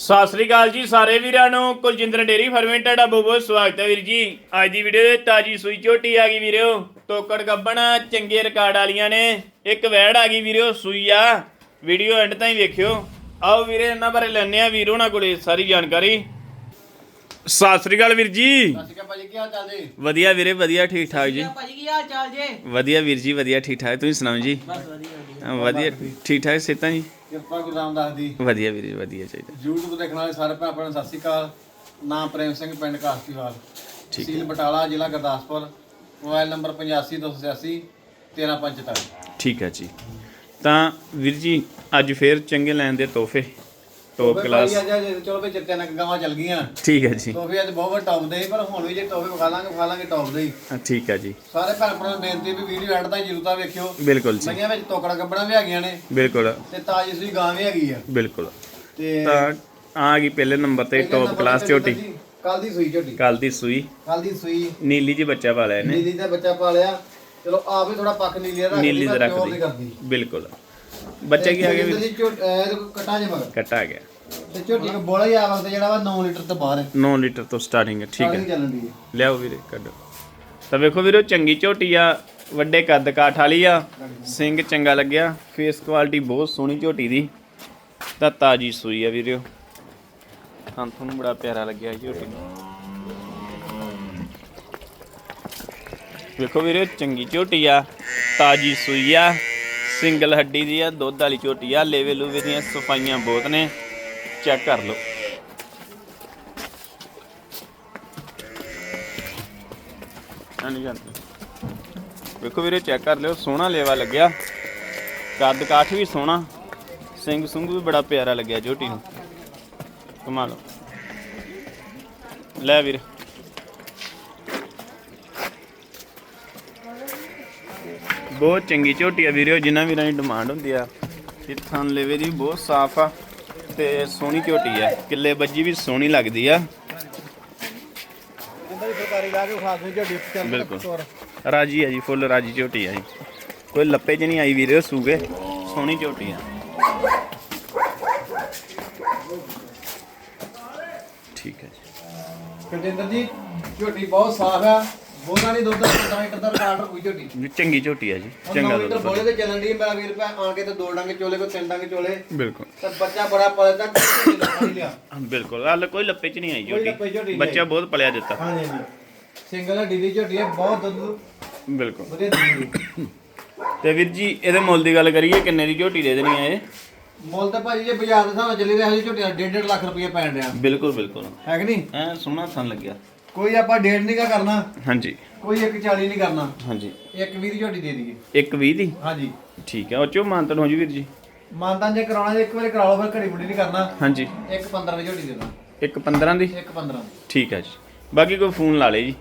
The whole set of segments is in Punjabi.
ਸਤਿ ਸ੍ਰੀ ਅਕਾਲ ਜੀ ਸਾਰੇ ਵੀਰਾਂ ਨੂੰ। ਕੁਲਜਿੰਦਰ ਡੇਰੀ ਫਾਰਮਿੰਗ ਤੁਹਾਡਾ ਬਹੁਤ ਬਹੁਤ ਸਵਾਗਤ ਹੈ ਵੀਰ ਜੀ। ਅੱਜ ਦੀ ਵੀਡੀਓ ਦੇ ਤਾਜੀ ਸੂਈ ਝੋਟੀ ਆ ਗਈ ਵੀਰਿਓ ਟੋਕੜ ਗੱਬਣ ਚੰਗੇ ਰਿਕਾਰਡ ਵਾਲੀਆਂ ਨੇ। ਇੱਕ ਵੈੜ ਆ ਗਈ ਵੀਰਿਓ ਸੂਈ ਆ। ਵੀਡੀਓ ਐਂਡ ਤਾਈਂ ਵੇਖਿਓ। ਆਓ ਵੀਰੇ ਇਹਨਾਂ ਬਾਰੇ ਲੈਣੇ ਆ ਵੀਰੋ ਨਾਲ ਕੋਲੇ ਸਾਰੀ ਜਾਣਕਾਰੀ। ਸਤਿ ਸ੍ਰੀ ਅਕਾਲ ਵੀਰ ਜੀ। ਸਤਿ ਸ਼੍ਰੀ ਅਕਾਲ ਭਾਜੀ ਕੀ ਹਾਲ ਚਾਲ ਜੀ? ਵਧੀਆ ਵੀਰੇ ਵਧੀਆ ਠੀਕ ਠਾਕ ਜੀ। ਭਾਜੀ ਕੀ ਹਾਲ ਚਾਲ ਜੇ? ਵਧੀਆ ਵੀਰ ਜੀ ਵਧੀਆ ਠੀਕ ਠਾਕ। ਤੁਸੀਂ ਸੁਣਾਓ ਜੀ? ਬਸ ਵਧੀਆ ਵਧੀਆ। ਠੀਕ ਠਾਕ ਸਿਹਤਾਂ ਜੀ? ਕਿਰਪਾ ਗੁਰੂ ਰਾਮਦਾਸ ਦੀ ਵਧੀਆ ਵੀਰੇ ਵਧੀਆ ਚਾਹੀਦਾ। YouTube ਦੇਖਣ ਵਾਲੇ ਸਾਰੇ ਭਰਾ ਭੈਣਾਂ ਨੂੰ ਸਤਿ ਸ਼੍ਰੀ ਅਕਾਲ। ਨਾਮ ਪ੍ਰੇਮ ਸਿੰਘ ਪਿੰਡ ਕਾਸਤੀਵਾਲ। ਠੀਕ ਤਹਿਸੀਲ ਬਟਾਲਾ ਜ਼ਿਲ੍ਹਾ ਗੁਰਦਾਸਪੁਰ। ਮੋਬਾਈਲ ਨੰਬਰ 8528 13545 ਠੀਕ ਹੈ ਜੀ। ਤਾਂ ਵੀਰ ਜੀ ਅੱਜ ਫੇਰ ਚੰਗੇ ਲੈਣ ਦੇ ਤੋਹਫੇ। ਟੌਪ ਕਲਾਸ ਚਲੋ ਵੀ ਚਿੱਤੇ ਨਾਲ ਗਾਵਾਂ ਚੱਲ ਗਈਆਂ। ਠੀਕ ਹੈ ਜੀ। ਤੋਹਫੇ ਅੱਜ ਬਹੁਤ ਟੌਪ ਦੇ ਸੀ, ਪਰ ਹੁਣ ਵੀ ਜੇ ਤੋਹਫੇ ਵਿਖਾ ਲਾਂਗੇ ਵਿਖਾ ਲਾਂਗੇ ਟੌਪ ਦੇ ਹੀ। ਹਾਂ, ਠੀਕ ਹੈ ਜੀ। ਸਾਰੇ ਭੈਣ ਭਰਾਵਾਂ ਨੂੰ ਬੇਨਤੀ ਵੀ ਵੀਡੀਓ ਐਡ ਤਾਈਂ ਜ਼ਰੂਰ ਤਾਂ ਵੇਖਿਓ। ਬਿਲਕੁਲ ਜੀ। ਮਈਆਂ ਵਿੱਚ ਟੋਕੜਾ ਗੱਬੜਾਂ ਵੀ ਹੈਗੀਆਂ ਨੇ। ਬਿਲਕੁਲ। ਤੇ ਤਾਜੀ ਸੂਈ ਗਾਂ ਵੀ ਹੈਗੀ ਆ। ਬਿਲਕੁਲ। ਤੇ ਤਾਂ ਆ ਗਈ ਪਹਿਲੇ ਨੰਬਰ ਤੇ ਟੌਪ ਕਲਾਸ ਝੋਟੀ। ਕੱਲ ਦੀ ਸੂਈ ਝੋਟੀ। ਕੱਲ ਦੀ ਸੂਈ। ਕੱਲ ਦੀ ਸੂਈ। ਨੀਲੀ ਜੀ ਬੱਚਾ ਪਾਲਿਆ ਇਹਨੇ। ਨੀਲੀ ਦਾ ਬੱਚਾ ਪਾਲਿਆ ਚਲੋ ਆਪ ਵੀ ਥੋੜਾ ਪੱਕ ਨੀਲੀ ਕਰਦੀ। ਬਿਲਕੁਲ। ਬੱਚੇ ਕੀ ਆ ਗਏ ਵੀਰ ਜੀ ਕਟਾ ਜੇ ਮਗਰ। ਕੱਟਾ ਗਿਆ। ਤੇ ਝੋਟੀ ਕੋ ਬੋਲਾ ਹੀ ਆ ਵਕਤ ਜਿਹੜਾ ਵਾ 9 ਲੀਟਰ ਤੋਂ ਬਾਹਰ। ਹੈ 9 ਲੀਟਰ ਤੋਂ ਸਟਾਰਟਿੰਗ ਹੈ ਠੀਕ ਹੈ ਚੱਲਣ ਦੀ ਲਿਆਓ ਵੀਰੇ ਕੱਢੋ। ਤਾਂ ਵੇਖੋ ਵੀਰੋ ਚੰਗੀ ਝੋਟੀ ਆ ਵੱਡੇ ਕੱਦ ਕਾਠ ਵਾਲੀ ਆ ਸਿੰਘ ਚੰਗਾ ਲੱਗਿਆ ਫੇਸ ਕੁਆਲਿਟੀ ਬਹੁਤ ਸੋਹਣੀ ਝੋਟੀ ਦੀ। ਤਾਂ ਤਾਜੀ ਸੂਈ ਆ ਵੀਰਿਓ ਹਾਂ ਤੁਹਾਨੂੰ ਬੜਾ ਪਿਆਰਾ ਲੱਗਿਆ ਝੋਟੀ ਵੇਖੋ ਵੀਰੇ ਚੰਗੀ ਝੋਟੀ ਆ ਤਾਜੀ ਸੂਈ ਆ। ਸਿੰਗਲ ਹੱਡੀ ਦੀ ਆ, ਦੁੱਧ ਵਾਲੀ ਝੋਟੀ ਆ, ਲੇਵੇ ਲੂਵੇ ਦੀਆਂ ਸਫਾਈਆਂ ਬਹੁਤ ਨੇ, ਚੈੱਕ ਕਰ ਲਓ। ਨਹੀਂ ਜਾਂਦੇ। ਵੇਖੋ ਵੀਰੇ, ਚੈੱਕ ਕਰ ਲਿਓ, ਸੋਹਣਾ ਲੇਵਾ ਲੱਗਿਆ। ਕੱਦ ਕਾਠ ਵੀ ਸੋਹਣਾ ਸਿੰਘ ਸੁੰਗ ਵੀ ਬੜਾ ਪਿਆਰਾ ਲੱਗਿਆ ਝੋਟੀ ਨੂੰ। ਕਮਾ ਲਓ। ਲੈ ਵੀਰ। ਬਹੁਤ ਚੰਗੀ ਝੋਟੀ ਆ ਵੀਰਿਓ ਜਿਨ੍ਹਾਂ ਵੀਰਾਂ ਦੀ ਡਿਮਾਂਡ ਹੁੰਦੀ ਆ। ਇਹ ਥਣ ਲੇਵੇ ਦੀ ਬਹੁਤ ਸਾਫ਼ ਆ ਤੇ ਸੋਹਣੀ ਝੋਟੀ ਆ। ਕਿੱਲੇ ਬੱਜੀ ਵੀ ਸੋਹਣੀ ਲੱਗਦੀ ਆ। ਬਿਲਕੁਲ। ਰਾਜੀ ਆ ਜੀ ਫੁੱਲ ਰਾਜੀ ਝੋਟੀ ਆ ਜੀ। ਕੋਈ ਲੱਪੇ 'ਚ ਨਹੀਂ ਆਈ ਵੀਰੇ ਸੂਗੇ। ਸੋਹਣੀ ਝੋਟੀ ਆ। ਠੀਕ ਹੈ ਜੀ। ਕਜਿੰਦਰ ਜੀ ਝੋਟੀ ਬਹੁਤ ਸਾਫ਼ ਆ। ਬੋਲਾਂ ਦੀ ਦੁੱਧ 15 ਲੀਟਰ ਦਾ ਰਿਕਾਰਡ ਕੋਈ ਝੋਟੀ। ਵੀ ਚੰਗੀ ਝੋਟੀ ਆ ਜੀ ਚੰਗਾ ਚੰਗਾ ਲੀਟਰ ਦੁੱਧ ਬੋਲੇ ਤੇ ਚੱਲਣ ਦੀ ਮੇਰਾ ਵੀਰ ਭਾ ਆਣ ਕੇ ਤੇ ਦੋ ਡੰਗੇ ਚੋਲੇ ਕੋ ਤਿੰਨ ਡੰਗੇ ਚੋਲੇ। ਬਿਲਕੁਲ। ਤੇ ਬੱਚਾ ਬੜਾ ਪਲਦਾ ਲਿਆ। ਬਿਲਕੁਲ। ਹਾਲੇ ਕੋਈ ਲੱਪੇ 'ਚ ਨਹੀਂ ਆਈ ਕੋਈ ਲੱਪੇ 'ਚ ਝੋਟੀ ਝੋਟੀ ਨਹੀਂ ਬੱਚਾ ਬਹੁਤ ਪਲਿਆ ਦਿੱਤਾ। ਹਾਂਜੀ ਹਾਂਜੀ। ਸਿੰਗਲ ਹੱਡੀ ਦੀ ਝੋਟੀ ਹੈ ਬਹੁਤ ਦੁੱਧ ਬਿਲਕੁਲ। ਵਧੀਆ ਦਿੰਦੀ। ਤੇ ਵੀਰ ਜੀ ਇਹਦੇ ਮੁੱਲ ਦੀ ਗੱਲ ਕਰੀਏ ਕਿੰਨੇ ਦੀ ਝੋਟੀ ਦੇ ਦੇਣੀ ਆ ਇਹ? ਮੁੱਲ ਤਾਂ ਭਾਜੀ ਜੇ ਬਾਜ਼ਾਰ ਦੇ ਹਿਸਾਬ ਨਾਲ ਚੱਲੀ ਰਿਹਾ ਜੀ ਝੋਟੀ ਦਾ 1.5 ਲੱਖ ਰੁਪਏ ਪੈਣ ਰਿਹਾ ਬਿਲਕੁਲ ਬਿਲਕੁਲ। ਹੈ ਕਿ ਨਹੀਂ? ਐ ਸੋਹਣਾ ਥਣ ਲੱਗਿਆ। ਕੋਈ ਆਪਾਂ ਡੇਢ ਨਹੀਂ ਗਾ ਕਰਨਾ ਹਾਂਜੀ। ਕੋਈ 140 ਨਹੀਂ ਕਰਨਾ। ਹਾਂਜੀ। ਇੱਕ 20 ਦੀ ਝੋਟੀ ਦੇ ਦਈਏ। ਇੱਕ 20 ਦੀ? ਹਾਂਜੀ। ਠੀਕ ਹੈ ਉਹ ਚੋਂ ਮਾਨਤਨ ਹੋ ਜੀ ਵੀਰ ਜੀ। ਮਾਨਤਾਂ ਜੇ ਕਰਾਉਣਾ ਜੇ ਇੱਕ ਵਾਰੀ ਕਰਾ ਲਓ ਫਿਰ ਘੜੀ ਮੁੜੀ ਨਹੀਂ ਕਰਨਾ। ਹਾਂਜੀ। ਇੱਕ 15 ਦੀ ਝੋਟੀ ਦੇ ਦਾਂ। ਇੱਕ 15 ਦੀ? ਇੱਕ 15 ਠੀਕ ਹੈ ਜੀ। ਬਾਕੀ ਕੋਈ ਫੋਨ ਲਾ ਲੇ ਜੀ।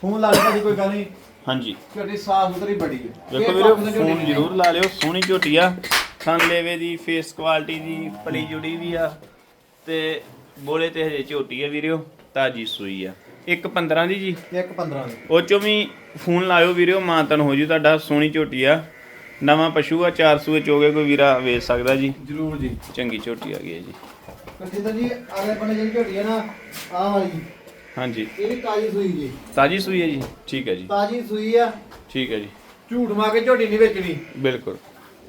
ਫੋਨ ਲਾ ਲਿਆ ਭਾਜੀ ਕੋਈ ਗੱਲ ਨਹੀਂ। ਹਾਂਜੀ। ਝੋਟੀ ਸਾਫ਼ ਸੁਥਰੀ ਬੜੀ ਹੈ। ਵੇਖੋ ਵੀਰੋ ਦੀ ਫੋਨ। ਜ਼ਰੂਰ ਲਾ ਲਿਓ ਸੋਹਣੀ ਝੋਟੀ ਆ। ਥਣ ਲੇਵੇ ਦੀ ਫੇਸ ਕੁਆਲਿਟੀ ਦੀ ਪਲੀ ਜੁੜੀ ਵੀ ਆ। ਤੇ ਬੋਲੇ ਤੇ ਹਜੇ ਝੋਟੀ ਆ ਵੀਰਿਓ ਤਾਜੀ ਸੂਈ ਆ। ਇੱਕ 15 ਦੀ ਜੀ। ਇੱਕ 15 ਦੀ। ਉਹ ਚੋਂ ਵੀ ਫੋਨ ਲਾਇਓ ਵੀਰਿਓ ਮਾਨਤਨ ਹੋ ਜੂ ਤੁਹਾਡਾ ਸੋਹਣੀ ਝੋਟੀ ਆ। ਨਵਾਂ ਪਸ਼ੂ ਆ 400 ਚੋਗੇ ਕੋਈ ਵੀਰਾ ਵੇਚ ਸਕਦਾ ਜੀ। ਜ਼ਰੂਰ ਜੀ। ਚੰਗੀ ਝੋਟੀ ਆ ਗਈ ਹੈ ਜੀ। ਕਿੰਦਰ ਜੀ ਬੰਨੇ ਜਿਹੜੀ ਝੋਟੀ ਹੈ ਨਾ ਆਹ ਵਾਲੀ ਹਾਂਜੀ। ਇਹ ਵੀ ਤਾਜੀ ਸੂਈ ਜੀ। ਤਾਜੀ ਸੂਈ ਹੈ ਜੀ ਠੀਕ ਹੈ ਜੀ। ਤਾਜੀ ਸੂਈ ਆ। ਠੀਕ ਹੈ ਜੀ। ਝੂਠ ਮਾਰ ਕੇ ਝੋਟੀ ਨਹੀਂ ਵੇਚਣੀ। ਬਿਲਕੁਲ।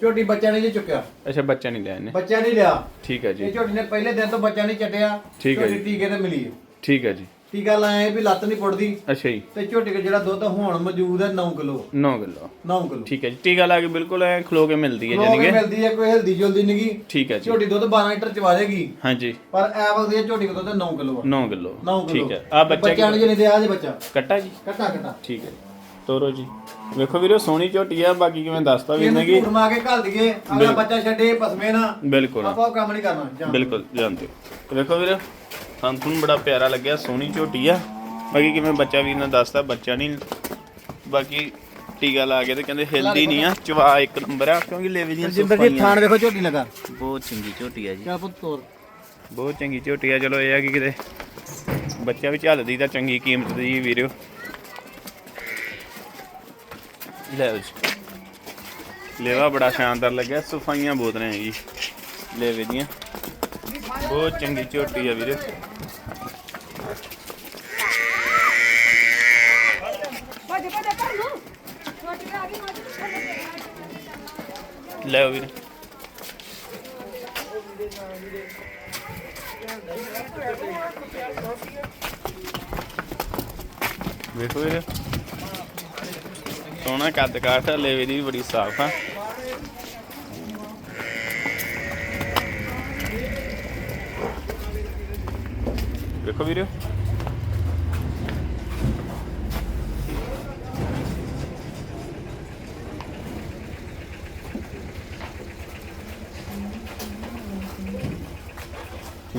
ਝੋਟੀ ਬੱਚਾ ਨੇ ਜੀ ਚੁੱਕਿਆ। ਅੱਛਾ ਬੱਚਾ ਨਹੀਂ ਲਿਆ ਇਹਨੇ। ਬੱਚਾ ਨਹੀਂ ਲਿਆ। ਠੀਕ ਹੈ ਇਹ ਜੀ ਝੋਟੀ ਨੇ ਪਹਿਲੇ ਦਿਨ ਤੋਂ ਬੱਚਾ ਨਹੀਂ ਚੱਟਿਆ। ਠੀਕ ਹੈ ਜੀ। ਟੀਕੇ ਤੇ ਮਿਲੀ ਹੈ। ਠੀਕ ਹੈ ਜੀ। ਟੀਕਾ ਲਾਇਆ ਵੀ ਲੱਤ ਨਹੀਂ ਪੁੱਟਦੀ। ਅੱਛਾ ਜੀ। ਤੇ ਝੋਟੀ ਕੋ ਜਿਹੜਾ ਦੁੱਧ ਹੁਣ ਮੌਜੂਦ ਹੈ 9 ਕਿਲੋ। 9 ਕਿਲੋ। 9 ਕਿਲੋ। ਠੀਕ ਹੈ ਜੀ। ਟੀਕਾ ਲਾ ਕੇ ਬਿਲਕੁਲ ਐ ਖਲੋ ਕੇ ਮਿਲਦੀ ਹੈ ਜਾਨੀ ਕਿ ਮਿਲਦੀ ਹੈ ਕੋਈ ਹਲਦੀ ਜੁਲਦੀ ਨਹੀਂਗੀ ਠੀਕ ਹੈ ਜੀ। ਝੋਟੀ ਦੁੱਧ 12 ਲੀਟਰ ਚਵਾ ਦੇਗੀ ਹਾਂਜੀ। ਪਰ ਐ ਵਕਤ ਇਹ ਝੋਟੀ ਕੋ ਦੁੱਧ 9 ਕਿਲੋ 9 ਕਿਲੋ। 9 ਕਿਲੋ। ਠੀਕ ਹੈ ਆ ਬੱਚਾ ਬੱਚਾ ਕੀ- ਨਹੀਂ ਦੇ ਆ ਜੇ ਬੱਚਾ। ਕੱਟਾ ਜੀ। ਕੱਟਾ ਕੱਟਾ। ਠੀਕ ਹੈ ਤੋਰੋ ਜੀ। ਵੇਖੋ ਵੀਰੋ ਸੋਹਣੀ ਝੋਟੀ ਆ ਬਾਕੀ ਕਿਵੇਂ ਦੱਸਤਾ ਵੀ ਇਹਨੂੰ ਝੂਠ ਮਾਰ ਕੇ ਘੱਲ ਦਈਏ। ਅਗਲਾ। ਬੱਚਾ ਛੱਡੇ ਪਸਮੇ ਨਾ ਬਿਲਕੁਲ। ਆਪਾਂ ਕੰਮ ਨਹੀਂ ਕਰਨਾ। ਬਿਲਕੁਲ ਜਾਣਦੇ। ਵੇਖੋ ਵੀਰ। ਸਾਨੂੰ ਬੜਾ ਪਿਆਰਾ ਲੱਗਿਆ ਸੋਹਣੀ ਝੋਟੀ ਆ। ਬਾਕੀ ਕਿਵੇਂ ਬੱਚਾ ਵੀਰ ਨੇ ਦੱਸਤਾ ਬੱਚਾ ਨਹੀਂ। ਬਾਕੀ ਟੀਕਾ ਲਾ ਕੇ ਤੇ ਕਹਿੰਦੇ ਹਿਲਦੀ ਨਹੀਂ ਆ ਚਵਾ ਇੱਕ ਨੰਬਰ ਆ ਕਿਉਂਕਿ ਲੇਵੇ ਦੀਆਂ ਜਿੰਦਰ ਜੀ ਥਾਣ ਵੇਖੋ ਝੋਟੀ ਲਗਾ। ਬਹੁਤ ਚੰਗੀ ਝੋਟੀ ਆ ਜੀ। ਚੱਲ ਪੁੱਤ ਤੋਰ ਬਹੁਤ ਚੰਗੀ ਝੋਟੀ ਆ ਚਲੋ ਇਹ ਆ ਕਿ ਕਿਤੇ ਬੱਚਾ ਵੀ ਝੱਲਦੀ ਤਾਂ ਚੰਗੀ ਕੀਮਤ ਦੀ ਵੀਰਿਓ ਲੈ ਜੀ। ਲੇਵਾ ਬੜਾ ਸ਼ਾਨਦਾਰ ਲੱਗਿਆ ਸਫਾਈਆਂ ਬਹੁਤ ਨੇ ਜੀ। ਲੇਵੇ ਦੀਆਂ। ਬਹੁਤ ਚੰਗੀ ਝੋਟੀ ਆ ਵੀਰੇ ਭੱਜ ਭੱਜ ਕਰ ਲੂ ਛੋਟੀ ਆ ਗਈ ਮਾਜੀ ਲੈ ਵੀਰ। ਵੇਖੋ ਵੀਰ। ਸੋਹਣਾ ਕੱਦ ਕਾਠ ਲੈ ਲੇਵੇ ਵੀ ਬੜੀ ਸਾਫ਼ ਆ। ਵੇਖੋ ਵੀਰ।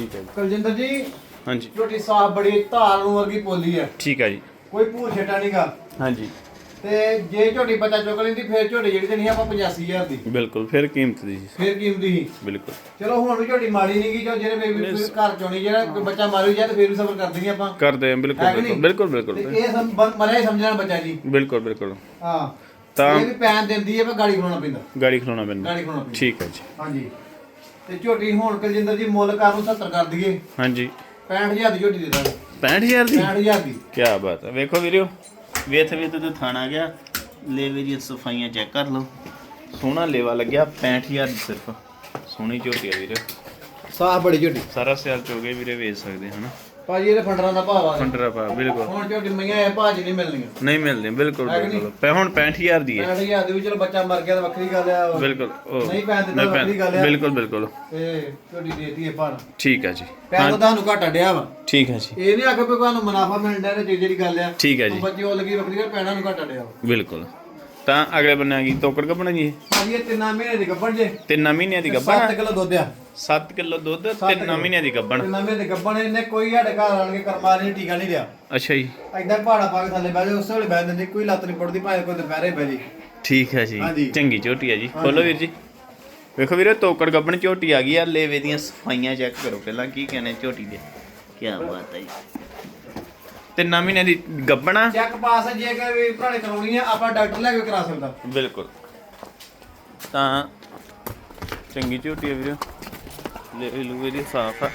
ਠੀਕ ਹੈ ਜੀ। ਕੁਲਜਿੰਦਰ ਜੀ ਹਾਂਜੀ। ਝੋਟੀ ਸਾਫ਼ ਬੜੀ ਧਾਰ ਨੂੰ ਵਰਗੀ ਪੋਲੀ ਹੈ। ਠੀਕ ਹੈ ਜੀ। ਕੋਈ ਭੂਰ ਛਟਾ ਨਹੀਂਗਾ ਹਾਂਜੀ। ਤੇ ਜੇ ਝੋਟੀ ਬੱਚਾ ਚੁੱਕ ਲੈਂਦੀ ਫਿਰ ਝੋਟੀ ਜਿਹੜੀ ਦੇਣੀ ਆਪਾਂ 85000 ਦੀ। ਬਿਲਕੁਲ ਫਿਰ ਕੀਮਤ ਦੀ ਜੀ। ਫਿਰ ਕੀਮਤ ਹੀ ਬਿਲਕੁਲ। ਚਲੋ ਹੁਣ ਵੀ ਝੋਟੀ ਮਾੜੀ ਨਹੀਂ ਗਈ ਜੋ ਜਿਹੜੇ ਬੇਬੀ। ਘਰ ਚੋਣੀ ਜਿਹੜਾ ਕੋਈ ਬੱਚਾ ਮਾਰੂ ਜਾਏ ਤੇ ਫਿਰ ਵੀ ਸਬਰ ਕਰ ਦੇਣੀ ਆਪਾਂ। ਕਰਦੇ ਹਾਂ ਬਿਲਕੁਲ ਬਿਲਕੁਲ? ਬਿਲਕੁਲ। ਤੇ ਬਿਲਕੁਲ ਇਹ ਸਮ- ਬ- ਮਰਿਆ ਹੀ ਸਮਝਣਾ ਬੱਚਾ ਜੀ। ਬਿਲਕੁਲ ਬਿਲਕੁਲ। ਹਾਂ। ਤਾਂ ਇਹ ਵੀ ਪੈਨ ਦਿੰਦੀ ਹੈ ਪਰ ਗਾੜੀ ਖਲੋਣਾ ਪੈਂਦਾ। ਗਾੜੀ ਖਲੋਣਾ ਪੈਂਦਾ। ਗਾੜੀ ਖਲੋਣਾ ਪੈਂਦਾ। ਠੀਕ ਹੈ ਜੀ। ਹਾਂਜੀ। ਤੇ ਝੋਟੀ ਹੁਣ ਕੁਲਜਿੰਦਰ ਜੀ ਮੁੱਲ ਕਰ ਨੂੰ 70 ਕਰ ਦਈਏ। ਹਾਂਜੀ। 65000 ਦੀ ਝੋਟੀ ਦੇ ਦਾਂਗੇ। 65000 ਦੀ? 65000 ਦੀ। ਕੀ ਬਾਤ ਹੈ। ਵੇਖੋ ਵੀਰਿਓ ਵੇਥ ਵੇਥ ਤੇ ਥਾਣਾ ਗਿਆ। ਲੇਵੇ ਦੀ ਸਫਾਈਆਂ ਚੈੱਕ ਕਰ ਲਓ। ਸੋਹਣਾ ਲੇਵਾ ਲੱਗਿਆ 65000 ਦੀ ਸਿਰਫ। ਸੋਹਣੀ ਝੋਟੀ ਆ ਵੀਰੇ ਸਾਹ ਬੜੀ ਝੋਟੀ। ਸਾਰਾ ਸਿਆਲ ਚੋਗੇ ਵੀਰੇ ਵੇਚ ਸਕਦੇ ਹਨਾ? ਭਾਜੀ ਇਹਦੇ ਫੰਡਰਾਂ ਦਾ ਭਾਅ ਆ ਪੰਡਰਾ ਪਾ ਬਿਲਕੁਲ। ਹੁਣ ਝੋਟੀ ਮਈਆਂ ਇਹ ਭਾਅ 'ਚ ਨਹੀਂ ਮਿਲਣੀਆਂ? ਨਹੀਂ ਮਿਲਦੇ ਬਿਲਕੁਲ ਪੈ ਹੁਣ 65000 ਦੀ ਹੈ। 65000 ਦੇ ਵਿੱਚ ਚਲੋ ਬੱਚਾ ਮਰ ਗਿਆ ਤਾਂ ਵੱਖਰੀ ਗੱਲ ਆ। ਬਿਲਕੁਲ ਉਹ ਨਹੀਂ ਪੈਣ ਪੈਣ- ਵੱਖਰੀ ਗੱਲ ਆ। ਬਿਲਕੁਲ ਬਿਲਕੁਲ। ਤੇ ਝੋਟੀ ਦੇਤੀ ਹੈ ਭਾਅ। ਠੀਕ ਹੈ ਜੀ। ਤਾਂ ਤੁਹਾਨੂੰ ਘਾਟਾ ਡਿਆ ਵਾ। ਠੀਕ ਹੈ ਜੀ। ਇਹ ਨਹੀਂ ਆਖੋ ਵੀ ਤੁਹਾਨੂੰ ਮੁਨਾਫਾ ਮਿਲਦਾ ਤੇ ਜਿਹੜੀ ਗੱਲ ਆ। ਠੀਕ ਹੈ ਜੀ। ਬੱਚੇ ਉਹ ਲੱਗੀ ਵੱਖਰੀ ਗੱਲ ਪੈਣਾ ਨੂੰ ਘਾਟਾ ਡਿਆ ਵਾ। ਬਿਲਕੁਲ। ਤਾਂ ਅਗਲੇ ਬੰਨੇ ਆ ਗਈ ਤੋਕੜ ਕੱਪਣਾ ਜੀ ਭਾਜੀ ਇਹ ਤਿੰਨਾਂ ਮਹੀਨੇ ਦੀ ਗੱਭਣ ਜੇ। ਤਿੰਨ ਮਹੀਨਿਆਂ ਦੀ 7 ਗੱਬਣ ਕਿਲੋ ਦੁੱਧ ਆ। 7 ਕਿਲੋ ਦੁੱਧ ਤਿੰਨ ਮਹੀਨਿਆਂ ਦੀ ਗੱਬਣ ਤਿੰਨਾਂ ਮਹੀਨੇ ਦੀ ਗੱਭਣ ਇਹਨੇ ਕੋਈ ਸਾਡੇ ਘਰ ਆਣ ਕੇ ਕਰਮਾ ਨਹੀਂ ਟੀਕਾ ਨਹੀਂ ਲਿਆ। ਅੱਛਾ ਜੀ। ਐਦਾਂ ਪਹਾੜਾ ਪਾ ਕੇ ਥੱਲੇ ਬਹਿ ਜਾ ਉਸੇ ਵੇਲੇ ਬਹਿ ਜਾਂਦੀ ਕੋਈ ਲੱਤ ਨਹੀਂ ਪੜਦੀ ਭਾਵੇਂ ਕੋਈ ਦੁਪਹਿਰੇ ਬਹਿ ਜੀ ਠੀਕ ਹੈ ਜੀ। ਹਾਂਜੀ। ਚੰਗੀ ਝੋਟੀ ਹੈ ਜੀ। ਖੋਲੋ ਵੀਰ ਜੀ। ਵੇਖੋ ਵੀਰੇ ਤੋਕੜ ਗੱਬਣ ਝੋਟੀ ਆ ਗਈ ਆ ਲੇਵੇ ਦੀਆਂ ਸਫਾਈਆਂ ਚੈੱਕ ਕਰੋ ਪਹਿਲਾਂ ਕੀ ਕਹਿੰਦੇ ਝੋਟੀ ਦੇ? ਕੀ ਬਾਤ ਹੈ ਜੀ। ਤਿੰਨ ਮਹੀਨਿਆਂ ਦੀ ਗੱਬਣਾ? ਚੈੱਕ ਪਾਸ ਆ, ਜੇ ਕਿ ਵੀ ਭਰਾਣੇ ਕਰਾਉਣੀ ਆ ਆਪਾਂ ਡਾਕਟਰ ਲੈ ਕੇ ਕਰਾ ਸਕਦਾ। ਬਿਲਕੁਲ। ਤਾਂ ਚੰਗੀ ਝੋਟੀ ਹੈ ਵੀਰੇ। ਲੈ ਲੂਵੇ ਦੀ ਸਾਫ਼ ਆ।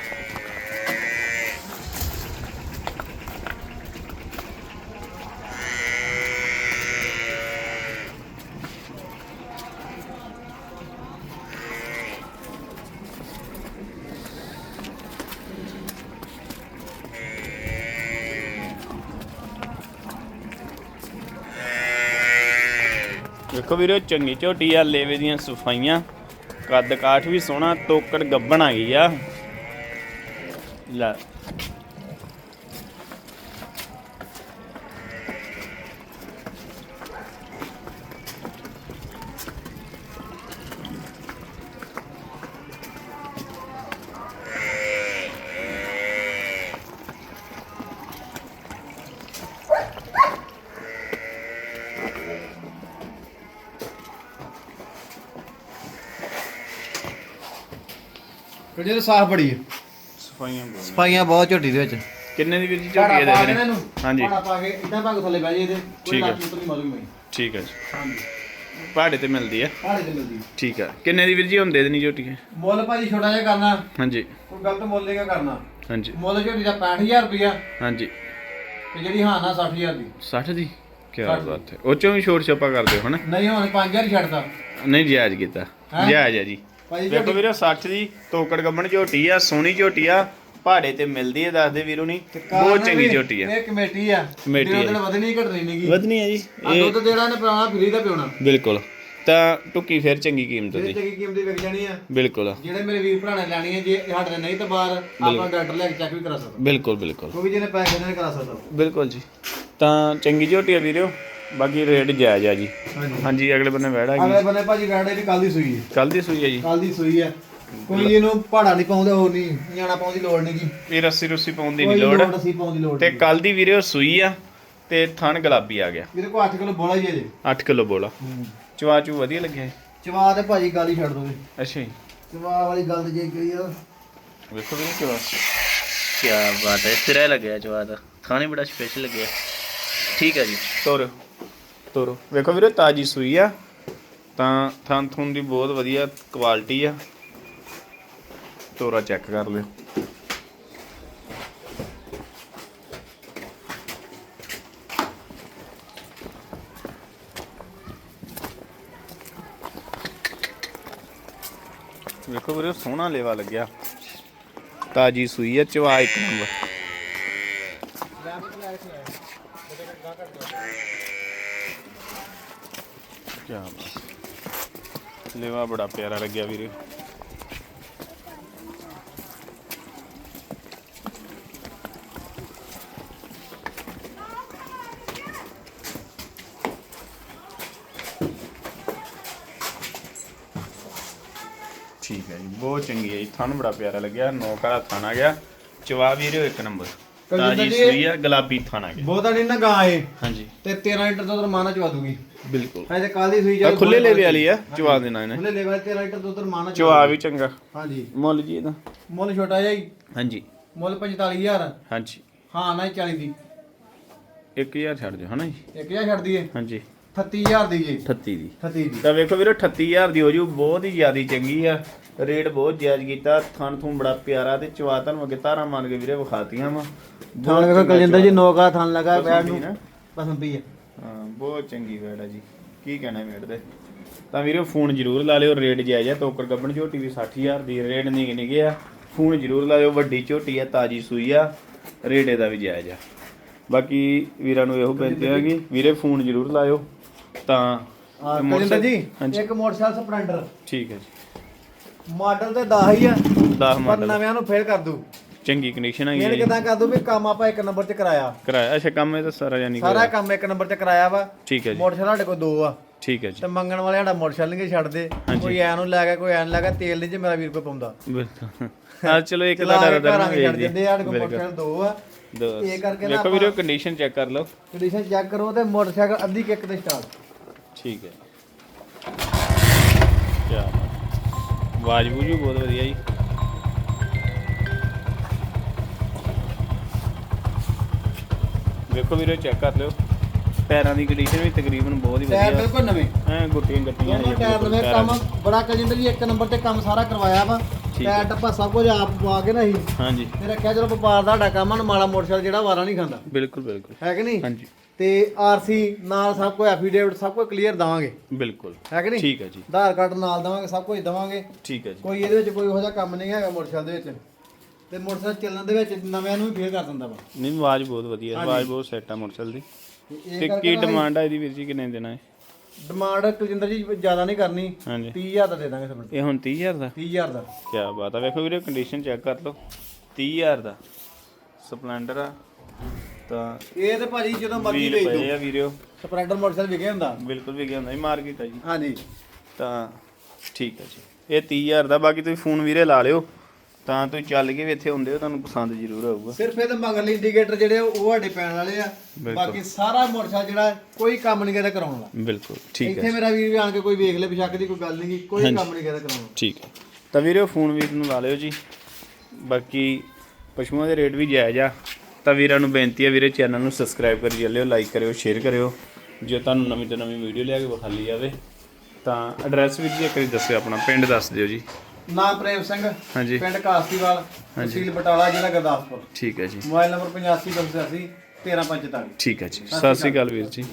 ਵੇਖੋ ਵੀਰੋ, ਚੰਗੀ ਝੋਟੀ ਆ, ਲੇਵੇ ਦੀਆਂ ਸਫਾਈਆਂ। ਕੱਦ ਕਾਠ ਵੀ ਸੋਹਣਾ, ਤੋਕੜ ਗੱਬਣ ਆ ਗਈ ਆ। ਲੈ। ਕਿਹੜੇ ਸਾਫ਼ ਬੜੀ ਹੈ। ਸਫਾਈਆਂ ਬਹੁਤ। ਸਫਾਈਆਂ ਬਹੁਤ ਝੋਟੀ ਦੇ ਵਿੱਚ। ਕਿੰਨੇ ਦੀ ਵੀਰ ਜੀ ਝੋਟੀ ਪਾ ਦੇ ਦੇ ਇਹਨੂੰ। ਹਾਂਜੀ। ਝਾੜਾ ਪਾ ਕੇ ਇਦਾਂ ਭਾਗ ਥੱਲੇ ਬਹਿ ਜੇ ਇਹਦੇ ਕੋਈ ਠੀਕ ਹੈ। ਲੱਤ ਲੁੱਤ ਨਹੀਂ ਮਾਲੂਮ ਨਹੀਂ। ਠੀਕ ਹੈ ਜੀ। ਹਾਂਜੀ। ਪਹਾੜੇ ਤੇ ਮਿਲਦੀ ਆ ਪਹਾੜੇ ਤੇ ਮਿਲਦੀ ਠੀਕ ਆ ਕਿੰਨੇ ਦੀ ਵੀਰ ਜੀ ਹੁੰਦੇ ਨਹੀਂ ਝੋਟੀ? ਇਹ? ਮੁੱਲ ਭਾਜੀ ਛੋਟਾ ਜਿਹਾ ਕਰਨਾ। ਹਾਂਜੀ। ਕੋਈ ਗਲਤ ਮੁੱਲ ਨਹੀਂਗਾ ਕਰਨਾ। ਹਾਂਜੀ। ਮੁੱਲ ਝੋਟੀ ਦਾ 65000 ਰੁਪਇਆ। ਹਾਂਜੀ। ਤੇ ਜਿਹੜੀ ਹਾਂ ਨਾ 60000 ਦੀ। 60 ਦੀ? ਕੀ 60 ਬਾਤ ਹੈ। ਉਹ ਚੋਂ ਵੀ ਛੋਟ ਛਾਪਾ ਕਰਦੇ ਹੋ ਹਨਾ? ਨਹੀਂ ਹੁਣ 5000 ਹੀ ਛੱਡਦਾ ਨਹੀਂ ਜਾਇਜ਼ ਕੀਤਾ। ਹੈਂ? ਜਾਇਜ਼ ਹੈ ਜੀ। ਵੇਖੋ ਝੋਟੀ ਵੀਰੋ 60 ਦੀ ਤੋਕੜ ਗੱਬਣ ਝੋਟੀ ਆ ਸੋਹਣੀ ਝੋਟੀ ਆ ਪਹਾੜੇ ਤੇ ਮਿਲਦੀ ਹੈ ਦੱਸਦੇ ਵੀਰੋ ਨਹੀਂ ਬਹੁਤ ਚੰਗੀ ਝੋਟੀ ਆ। ਇਹ ਕਮੇਟੀ ਆ। ਕਮੇਟੀ ਆ। ਦਿਨ ਵਧਣੀ ਘਟਣੀ ਨਹੀਂਗੀ ਵਧਨੀ ਹੈ ਜੀ। ਆ ਇਹ ਦੁੱਧ ਜਿਹੜਾ ਨੇ ਪਿਆਉਣਾ ਫਰੀ ਦਾ ਪਿਉਣਾ। ਬਿਲਕੁਲ। ਤਾਂ ਟੁੱਕੀ ਫੇਰ ਚੰਗੀ ਕੀਮਤ ਦੀ। ਚੰਗੀ ਕੀਮਤ ਦੀ ਵਿਕ ਜਾਣੀ ਆ। ਬਿਲਕੁਲ। ਜਿਹੜੇ ਮੇਰੇ ਵੀਰ ਭਰਾ ਨੇ ਲੈਣੀ ਹੈ ਜੇ ਸਾਡੇ ਨਾਲ ਨਹੀਂ ਤਾਂ ਬਾਹਰ ਆਪਾਂ ਡਾਕਟਰ ਲੈ ਕੇ ਚੈੱਕ ਵੀ ਕਰਾ ਸਕਦਾ ਬਿਲਕੁਲ ਬਿਲਕੁਲ। ਕੋਈ ਵੀ ਜਿਹਨੇ ਪੈਸੇ ਦੇਣੇ ਕਰਾ ਸਕਦਾ ਬਿਲਕੁਲ ਜੀ। ਤਾਂ ਚੰਗੀ ਝੋਟੀ ਆ ਵੀਰੋ। ਬਾਕੀ ਰੇਟ ਜਾਇਜ਼ ਆ ਜੀ। ਹਾਂਜੀ। ਹਾਂਜੀ ਅਗਲੇ ਬੰਨੇ ਵੈੜ ਆ ਅਗਲੇ ਗਈ ਬੰਨੇ ਭਾਜੀ ਗਾੜੇ ਵੀ ਕੱਲ ਦੀ ਸੂਈ ਹੈ ਕੱਲ ਦੀ ਸੂਈ ਹੈ ਜੀ। ਕੱਲ ਦੀ ਸੂਈ ਹੈ ਕੋਈ ਇਹਨੂੰ ਪਹਾੜਾ ਨਹੀਂ ਪਾਉਂਦਾ ਹੋਰ ਨਹੀਂ ਨਿਆਣਾ ਪਾਉਣ ਦੀ ਲੋੜ ਨਹੀਂ ਕੀ ਇਹ ਰੱਸੀ ਰੁੱਸੀ ਪਾਉਣ ਦੀ ਨਹੀਂ ਲੋੜ। ਅਸੀਂ ਪਾਉਣ ਦੀ ਲੋੜ ਤੇ ਨਹੀਂ। ਕੱਲ ਦੀ ਵੀਰੋ ਸੂਈ ਆ ਤੇ ਥਣ ਗੁਲਾਬੀ ਆ ਗਿਆ। ਇਹਦੇ ਕੋਲ 8 ਕਿਲੋ ਬੋਲਾ ਹੀ ਹੈ ਜੇ। 8 ਕਿਲੋ ਬੋਲਾ। ਚਵਾ ਚੂ ਵਧੀਆ ਲੱਗਿਆ ਜੀ? ਚਵਾ ਤੇ ਭਾਜੀ ਗੱਲ ਹੀ ਛੱਡ ਦੋਗੇ ਅੱਛਾ ਜੀ। ਚਵਾ ਵਾਲੀ ਗੱਲ ਤੇ ਜੇ ਕਹੀ ਆ। ਵੇਖੋ ਵੀਰੇ ਚਵਾ। ਕੀ ਬਾਤ ਹੈ ਸਿਰਾ ਲੱਗਿਆ ਚਵਾ ਦਾ। ਖਾਣੇ ਬੜਾ ਸਪੈਸ਼ਲ ਲੱਗਿਆ। ਠੀਕ ਹੈ ਜੀ। ਤੁਰ ਤੁਰ। ਵੇਖੋ ਵੀਰੇ, ਤਾਜੀ ਸੂਈ ਆ। ਤਾਂ ਥਨ ਦੀ ਬਹੁਤ ਵਧੀਆ ਕੁਆਲਿਟੀ ਆ। ਤੋਰਾ ਚੈੱਕ ਕਰ ਲਿਓ। ਵੇਖੋ ਵੀਰੇ, ਸੋਹਣਾ ਲੇਵਾ ਲੱਗਿਆ। ਤਾਜੀ ਸੂਈ ਆ, ਚਵਾ ਇੱਕ ਨੰਬਰ। ਲੇਵਾ ਬੜਾ ਪਿਆਰਾ ਲੱਗਿਆ ਵੀਰੇ। ਠੀਕ ਹੈ ਜੀ, ਬਹੁਤ ਚੰਗੀ ਹੈ ਜੀ, ਥਣ ਬੜਾ ਪਿਆਰਾ ਲੱਗਿਆ ਨੌਕ ਵਾਲਾ ਥਣ ਆ ਗਿਆ। ਚਵਾ ਵੀਰੇ ਇੱਕ ਨੰਬਰ। ਤਾਜੀ ਜੀ, ਸੂਈ ਆ ਗੁਲਾਬੀ ਥਣ ਗਿਆ। ਬਹੁਤਾ ਨਹੀਂ ਨਾ ਗਾਂ ਏ ਹਾਂਜੀ। ਤੇ 13 ਲੀਟਰ ਦੁੱਧ ਰਮਾਨਾ ਚਵਾ ਦੂਗੀ। ਬਿਲਕੁਲ। ਹਜੇ ਕੱਲ ਦੀ ਸੂਈ ਜਦੋਂ ਖੁੱਲੇ ਲੇਵੇ ਵਾਲੀ ਆ ਚਵਾ ਦੇਣਾ ਇਹਨੇ। ਖੁੱਲੇ ਲੇਵੇ 13 ਲੀਟਰ ਦੁੱਧ ਰਮਾਨਾ ਚਵਾ ਵੀ ਚੰਗਾ। ਹਾਂਜੀ। ਮੁੱਲ ਜੀ ਇਹਦਾ। ਮੁੱਲ ਛੋਟਾ ਜਿਹਾ ਹੀ ਹਾਂਜੀ। ਮੁੱਲ 45000 ਹਾਂਜੀ। ਹਾਂ ਨਾ 40 ਦੀ। 1000 ਛੱਡ ਦਿਓ ਹਨਾ ਜੀ? ਇੱਕ ਜਿਹਾ ਛੱਡ ਦਈਏ। ਹਾਂਜੀ। 38000 ਦੀ ਜੀ। 38 ਦੀ। 38 ਦੀ। ਤਾਂ ਵੇਖੋ ਵੀਰੋ 38000 ਦੀ ਹੋ ਜੂ ਬਹੁਤ ਹੀ ਜ਼ਿਆਦੀ ਚੰਗੀ ਆ। ਰੇਟ ਬਹੁਤ ਜਾਇਜ਼ ਕੀਤਾ ਥਣ ਥੂਣ ਬੜਾ ਪਿਆਰਾ ਤੇ ਚਵਾ ਤੁਹਾਨੂੰ ਅੱਗੇ ਧਾਰਾਂ ਮੰਨ ਕੇ ਵੀਰੇ ਵਿਖਾਤੀਆਂ ਵਾ। ਥਾਣ ਵੇਖੋ ਕਲਜਿੰਦਰ ਜੀ ਨੋਕਾ ਥਾਣ ਲਗਾ ਹੀ ਨੂੰ। ਪਸੰਦ ਪਈ ਹੈ ਹਾਂ ਬਹੁਤ ਚੰਗੀ ਵੈੜ ਆ ਜੀ। ਕੀ ਕਹਿਣਾ ਮੇੜ ਦੇ ਤਾਂ? ਵੀਰੇ ਫੋਨ ਜ਼ਰੂਰ ਲਾ ਲਿਓ ਰੇਟ ਜਾਇਜ਼ ਆ ਟੋਕਰ ਗੱਬਣ ਝੋਟੀ ਵੀ 60000 ਦੀ ਰੇਟ ਨਹੀਂ ਨਿਗੇ ਆ। ਫੋਨ ਜ਼ਰੂਰ ਲਾ ਲਿਓ ਵੱਡੀ ਝੋਟੀ ਆ ਤਾਜੀ ਸੂਈ ਆ ਰੇਟ ਇਹਦਾ ਵੀ ਜਾਇਜ਼ ਆ। ਬਾਕੀ ਵੀਰਾਂ ਨੂੰ ਇਹੋ ਬੇਨਤੀ ਹੈ ਕਿ ਵੀਰੇ ਫੋਨ ਜ਼ਰੂਰ ਲਾਇਓ ਤਾਂ ਕਲਜਿੰਦਰ ਜੀ ਇੱਕ ਮੋਟਰਸਾਈਕਲ ਸਪਲੈਂਡਰ। ਠੀਕ ਹੈ ਜੀ। ਮਾਡਲ ਤੇ 10 ਹੀ ਆ। 10 ਪਰ ਮਾਡਲ। ਨਵਿਆਂ ਨੂੰ ਫੇਲ ਕਰ ਦੂ ਚੰਗੀ ਕੰਡੀਸ਼ਨ ਹੈਗੀ ਫੇਰ ਹੈ ਜੀ। ਕਿਦਾਂ ਕਰ ਦੂ ਵੀ ਕੰਮ ਆਪਾਂ ਇੱਕ ਨੰਬਰ 'ਚ ਕਰਾਇਆ। ਕਰਾਇਆ। ਅੱਛਾ ਕੰਮ ਇਹ ਤਾਂ ਸਾਰਾ ਜਾਨੀ ਸਾਰਾ ਕਰਾਇਆ। ਕੰਮ ਇੱਕ ਨੰਬਰ 'ਚ ਕਰਾਇਆ ਵਾ। ਠੀਕ ਹੈ ਜੀ। ਮੋਟਰਸਾਈਕਲ ਸਾਡੇ ਕੋਲ ਦੋ ਆ। ਠੀਕ ਹੈ ਜੀ। ਤੇ ਮੰਗਣ ਵਾਲੇ ਸਾਡਾ ਮੋਟਰਸਾਈਕਲ ਨਹੀਂ ਛੱਡਦੇ ਹਾਂਜੀ। ਕੋਈ ਐ ਨੂੰ ਲੈ ਗਿਆ ਕੋਈ ਐਨ ਲੈ ਗਿਆ ਤੇਲ ਨਹੀਂ ਜੇ ਮੇਰਾ ਵੀਰ ਕੋਈ ਪਾਉਂਦਾ। ਬਿਲਕੁਲ। ਹਾਂ ਚਲੋ ਇੱਕ ਦਾ ਕੇ ਡਰ ਘਰਾਂ ਦਰ ਵੀ ਛੱਡ ਦਿੰਦੇ ਆ ਸਾਡੇ ਕੋਲ ਮੋਟਰਸਾਈਕਲ ਦੋ ਆ। ਦੋ ਇਹ ਕਰਕੇ ਨਾ ਵੇਖੋ ਵੀਡੀਓ ਕੰਡੀਸ਼ਨ ਚੈੱਕ ਕਰ ਲਓ। ਕੰਡੀਸ਼ਨ ਚੈੱਕ ਕਰੋ ਤੇ ਮੋਟਰਸਾਈਕਲ ਅੱਧੀ ਕਿੱਕ ਤੇ ਸਟਾਰਟ ਠੀਕ ਹੈ। ਕੀ ਆਵਾਜ਼ ਬੂਝੂ ਬਹੁਤ ਵਧੀਆ ਜੀ। ਵੇਖੋ ਵੀਡੀਓ ਚੈੱਕ ਕਰ ਲਿਓ। ਪੈਰਾਂ ਦੀ ਕੰਡੀਸ਼ਨ ਵੀ ਤਕਰੀਬਨ ਬਹੁਤ ਹੀ ਟਾਇਰ ਵਧੀਆ। ਬਿਲਕੁਲ ਨਵੇਂ। ਐ ਗੁੱਟੀਆਂ ਗੱਟੀਆਂ ਦੋਨੋਂ ਟਾਇਰ ਨਵੇਂ ਕੰਮ ਬੜਾ ਕਜਿੰਦਰ ਜੀ ਇੱਕ ਨੰਬਰ ਤੇ ਕੰਮ ਸਾਰਾ ਕਰਵਾਇਆ ਵਾ। ਠੀਕ ਟਾਇਰ ਟੱਪਾ ਸਭ ਕੁਝ ਆਪ ਪਵਾ ਕੇ ਨਾ ਹੀ ਹਾਂਜੀ। ਤੇ ਰੱਖਿਆ ਚਲੋ ਵਪਾਰ ਦਾ ਸਾਡਾ ਕੰਮ ਆ ਨਾ ਮਾੜਾ ਮੋਟਰਸਾਈਕਲ ਜਿਹੜਾ ਵਾਰਾ ਨਹੀਂ ਖਾਂਦਾ। ਬਿਲਕੁਲ ਬਿਲਕੁਲ। ਹੈ ਕਿ ਨਹੀਂ? ਹਾਂਜੀ। ਤੇ ਆਰਸੀ ਨਾਲ ਸਭ ਕੁਝ ਐਫੀਡੇਵਿਟ ਸਭ ਕੁਝ ਕਲੀਅਰ ਦਵਾਂਗੇ। ਬਿਲਕੁਲ। ਹੈ ਕਿ ਨਹੀਂ? ਠੀਕ ਹੈ ਜੀ। ਆਧਾਰ ਕਾਰਡ ਨਾਲ ਦਵਾਂਗੇ ਸਭ ਕੁਝ ਦਵਾਂਗੇ। ਠੀਕ ਹੈ ਜੀ। ਕੋਈ ਇਹਦੇ ਵਿੱਚ ਕੋਈ ਇਹੋ ਜਿਹਾ ਕੰਮ ਨਹੀਂ ਹੈਗਾ ਮੋਟਰਸਾਈਕਲ ਦੇ ਵਿੱਚ। ਤੇ ਮੋਟਰਸਾਈਕਲ ਚੱਲਣ ਦੇ ਵਿੱਚ ਨਵਿਆਂ ਨੂੰ ਵੀ ਫੇਰ ਕਰ ਦਿੰਦਾ ਵਾ। ਨਹੀਂ ਆਵਾਜ਼ ਬਹੁਤ ਵਧੀਆ ਆਵਾਜ਼ ਬਹੁਤ ਸੈੱਟ ਆ ਮੋਟਰਸਾਈਕਲ ਦੀ। ਤੇ ਇਹ ਤੇ ਕਰਕੇ ਕੀ ਨਾ ਡਿਮਾਂਡ ਆ ਇਹਦੀ ਵੀਰ ਜੀ ਕਿੰਨੇ ਦੇਣਾ ਹੈ ਡਿਮਾਂਡ ਕੁਲਜਿੰਦਰ ਜੀ ਜ਼ਿਆਦਾ ਨਹੀਂ ਕਰਨੀ ਹਾਂਜੀ। 30000 ਦਾ ਦੇ ਦਾਂਗੇ ਸਭ ਇਹ ਹੁਣ 30000 ਦਾ? 30000 ਦਾ। ਕੀ ਬਾਤ ਆ ਵੇਖੋ ਵੀਰੇ ਕੰਡੀਸ਼ਨ ਚੈੱਕ ਕਰ ਲਓ। 30000 ਦਾ। ਸਪਲੈਂਡਰ ਆ। ਤਾਂ ਇਹ ਤੇ ਭਾਜੀ ਜਦੋਂ ਮਰਜ਼ੀ ਵੇਚ ਪਏ ਆ ਵੀਡੀਓ ਸਪਲੈਂਡਰ ਮੋਟਰਸਾਈਕਲ ਵਿਕਿਆ ਹੁੰਦਾ। ਬਿਲਕੁਲ ਵੀ ਗਿਆ ਹੁੰਦਾ ਜੀ ਮਾਰਕੀਟ ਆ ਜੀ। ਹਾਂਜੀ। ਤਾਂ ਠੀਕ ਹੈ ਜੀ। ਇਹ 30000 ਦਾ ਬਾਕੀ ਤੁਸੀਂ ਫੋਨ ਵੀਰੇ ਲਾ ਲਿਓ। ਤਾਂ ਤੁਸੀਂ ਚੱਲ ਕੇ ਵੀ ਇੱਥੇ ਹੁੰਦੇ ਹੋ ਤੁਹਾਨੂੰ ਪਸੰਦ ਜ਼ਰੂਰ ਆਊਗਾ। ਸਿਰਫ ਇਹਦੇ ਮਗਰਲੇ ਇੰਡੀਕੇਟਰ ਜਿਹੜੇ ਆ, ਉਹ ਸਾਡੇ ਪੈਣ ਵਾਲੇ ਆ। ਬਿਲਕੁਲ। ਬਾਕੀ ਸਾਰਾ ਮੋਟਰਸਾਈਕਲ ਜਿਹੜਾ ਕੋਈ ਕੰਮ ਨਹੀਂ ਕਿਹਦਾ ਕਰਾਉਣ ਵਾਲਾ। ਬਿਲਕੁਲ ਠੀਕ ਇੱਥੇ ਹੈ ਮੇਰਾ ਵੀਰ ਵੀ ਆਣ ਕੇ ਕੋਈ ਵੇਖ ਲੈ ਬਿਸ਼ੱਕ ਦੀ ਕੋਈ ਗੱਲ ਨਹੀਂ ਕੋਈ ਕੰਮ ਨਹੀਂ ਕਿਹਦਾ ਕਰਾਉਣਾ ਠੀਕ ਹੈ। ਤਾਂ ਵੀਰੇ ਫੋਨ ਵੀਰ ਨੂੰ ਲਾ ਲਿਓ ਜੀ। ਬਾਕੀ ਪਸ਼ੂਆਂ ਦੇ ਰੇਟ ਵੀ ਜਾਇਜ਼ ਆ। ਤਾਂ ਵੀਰਾਂ ਨੂੰ ਬੇਨਤੀ ਹੈ ਵੀਰੇ ਚੈਨਲ ਨੂੰ ਸਬਸਕ੍ਰਾਈਬ ਕਰੀ ਚੱਲਿਓ ਲਾਈਕ ਕਰਿਓ ਸ਼ੇਅਰ ਕਰਿਓ। ਜੇ ਤੁਹਾਨੂੰ ਨਵੀਂ ਤੋਂ ਨਵੀਂ ਵੀਡੀਓ ਲਿਆ ਕੇ ਵਿਖਾਲੀ ਜਾਵੇ ਤਾਂ ਐਡਰੈਸ ਵੀ ਜੀ ਇੱਕ ਵਾਰੀ ਦੱਸਿਓ ਆਪਣਾ ਪਿੰਡ ਦੱਸ ਦਿਓ ਜੀ। ਨਾਮ ਪ੍ਰੇਮ ਸਿੰਘ ਹਾਂਜੀ। ਪਿੰਡ ਕਾਸਤੀਵਾਲ ਤਹਿਸੀਲ ਬਟਾਲਾ ਜ਼ਿਲ੍ਹਾ ਗੁਰਦਾਸਪੁਰ। ਠੀਕ ਹੈ ਜੀ। ਮੋਬਾਈਲ ਨੰਬਰ 85 280 1345 ਠੀਕ ਹੈ ਜੀ। ਸਤਿ ਸ਼੍ਰੀ ਅਕਾਲ ਵੀਰ ਜੀ।